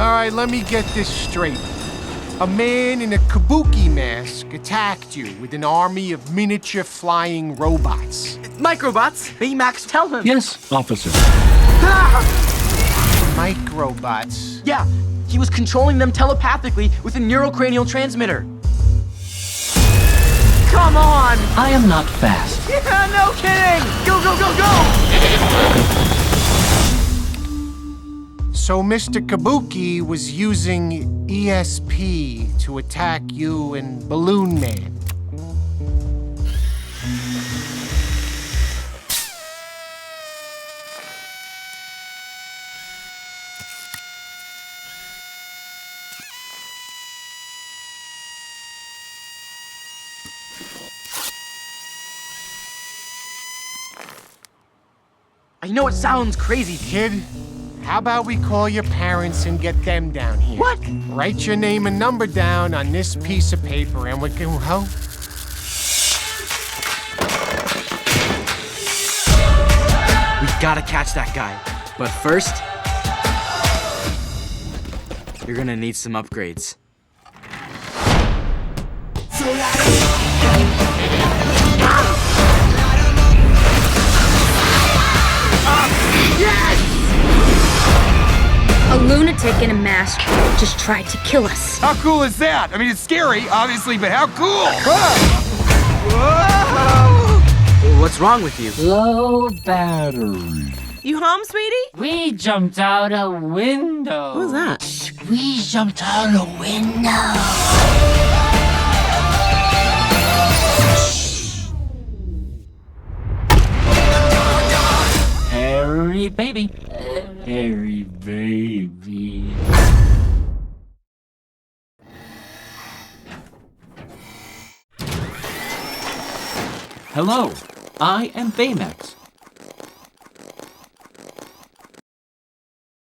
All right, let me get this straight. A man in a kabuki mask attacked you with an army of miniature flying robots. Microbots, Baymax, tell him. Yes, officer. Ah! Microbots. Yeah, he was controlling them telepathically with a neurocranial transmitter. Come on! I am not fast. Yeah, no kidding! Go, go, go, go! So Mr. Kabuki was using ESP to attack you and Balloon Man. I know it sounds crazy. Kid, how about we call your parents and get them down here? What? Write your name and number down on this piece of paper and we can, oh, We gotta catch that guy. But first, you're gonna need some upgrades. Lunatic in a mask just tried to kill us. How cool is that? I mean, it's scary, obviously, but how cool? What's wrong with you? Low battery. You home, sweetie? We jumped out a window. Who's that? We jumped out a window. Harry baby. Harry baby. Hello, I am Baymax.